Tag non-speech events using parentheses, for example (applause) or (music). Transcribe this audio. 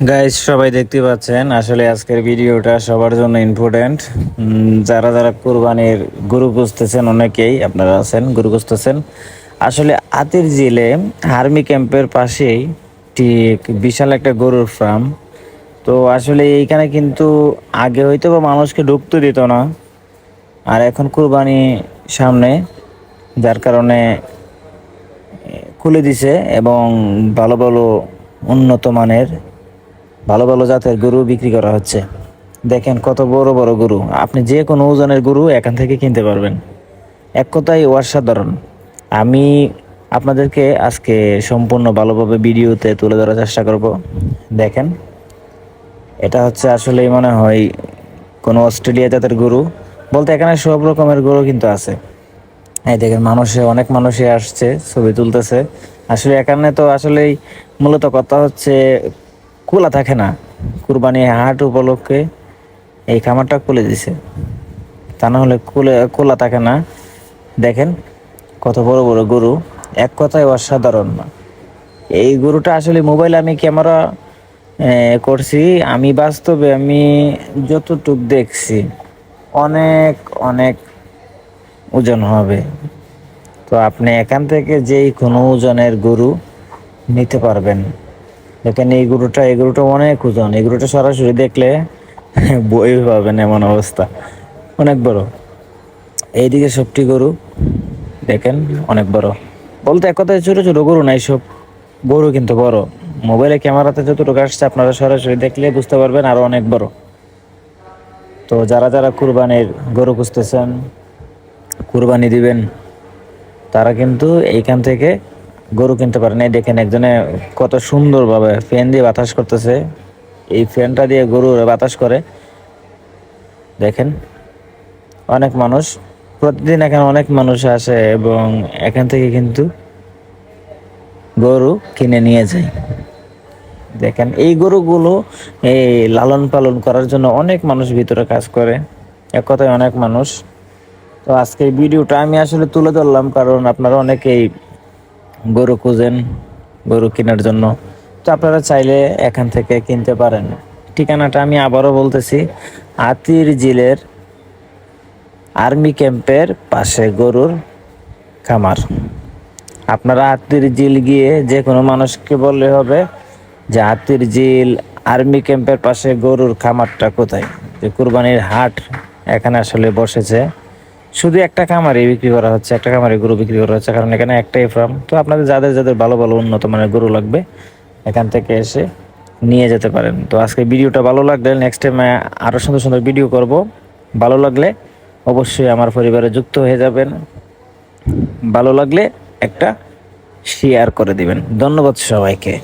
Guys সবাই দেখতে পাচ্ছেন। আসলে আজকের ভিডিওটা সবার জন্য ইম্পর্টেন্ট যারা যারা কোরবানির গরু খুঁজতেছেন, অনেকেই আপনারা আছেন, গরু খুঁজতেছেন। আসলে আতির জিলে আর্মি ক্যাম্পের পাশেই ঠিক বিশাল একটা গরুর ফার্ম তো আসলে এইখানে কিন্তু আগে হয়তো বা মানুষকে ঢুকতে দিত না। আর এখন কুরবানি সামনে, যার কারণে খুলে দিছে এবং ভালো ভালো উন্নত মানের ভালো ভালো জাতের গরু বিক্রি করা হচ্ছে। দেখেন কত বড় বড় গরু। আপনি যে কোনো ওজনের গরু এখান থেকে কিনতে পারবেন। এক কথায় অসাধারণ। আমি আপনাদেরকে আজকে সম্পূর্ণ ভালোভাবে ভিডিওতে তুলে ধরার চেষ্টা করব। দেখেন, এটা হচ্ছে আসলেই মনে হয় কোনো অস্ট্রেলিয়া জাতের গরু। বলতে এখানে সব রকমের গরু কিন্তু আছে। এই দেখেন, মানুষে, অনেক মানুষই আসছে, ছবি তুলতেছে। আসলে এখানে তো আসলেই মূলত কথা হচ্ছে খোলা থাকে না। কুরবানি হাট উপলক্ষে এই খামারটা খুলে দিছে। তা না হলে খুলে, খোলা থাকে না। দেখেন কত বড় বড় গরু। এক কথায় অসাধারণ। না এই গরুটা আসলে মোবাইলে আমি ক্যামেরা করছি। আমি বাস্তবে আমি যতটুক দেখছি, অনেক অনেক ওজন হবে। তো আপনি এখান থেকে যেই কোনো ওজনের গরু নিতে পারবেন। দেখেন এই গরুটা এই গরুটা অনেক ওজন। এই গরুটা সরাসরি দেখলে (laughs) বই পাবেন এমন অবস্থা। অনেক বড়। এইদিকে সবটি গরু, দেখেন, অনেক বড়। বলতে এক কথায় ছোটো ছোটো গরু নাই সব গরু কিন্তু বড়। মোবাইলে ক্যামেরাতে যতটুকু আসছে, আপনারা সরাসরি দেখলে বুঝতে পারবেন আরও অনেক বড়। তো যারা যারা কুরবানির গরু খুঁজতেছেন, কুরবানি দিবেন, তারা কিন্তু এইখান থেকে গরু কিনতে পারেন এই দেখেন একজনে কত সুন্দরভাবে ফ্যান দিয়ে বাতাস করতেছে। এই ফ্যানটা দিয়ে গরু বাতাস করে। দেখেন, অনেক মানুষ, প্রতিদিন এখানে অনেক মানুষ আসে এবং এখান থেকে কিন্তু গরু কিনে নিয়ে যায়। দেখেন, এই গরুগুলো এই লালন পালন করার জন্য অনেক মানুষ ভিতরে কাজ করে। এক কথায় অনেক মানুষ। তো আজকে ভিডিওটা আমি আসলে তুলে ধরলাম, কারণ আপনারা অনেকেই গরু খুঁজেন, গরু কেনার জন্য। তো আপনারা চাইলে এখান থেকে কিনতে পারেন। ঠিকানাটা আমি আবারও বলতেছি, আতির জিলের আর্মি ক্যাম্পের পাশে গরুর খামার। আপনারা আত্মীর জিল গিয়ে যে কোনো মানুষকে বললে হবে যে আত্মীর জিল আর্মি ক্যাম্পের পাশে গরুর খামারটা কোথায়? যে কুরবানির হাট এখানে আসলে বসেছে। শুধু একটা খামারে বিক্রি করা হচ্ছে, একটা খামারে গরু বিক্রি করা হচ্ছে, কারণ এখানে একটাই ফার্ম তো আপনাদের যাদের যাদের ভালো ভালো উন্নত মানের গরু লাগবে, এখান থেকে এসে নিয়ে যেতে পারেন। তো আজকে ভিডিওটা ভালো লাগলে নেক্সট টাইমে আরও সুন্দর সুন্দর ভিডিও করব। ভালো লাগলে অবশ্যই আমার পরিবারে যুক্ত হয়ে যাবেন। ভালো লাগলে একটা শেয়ার করে দিবেন। ধন্যবাদ সবাইকে।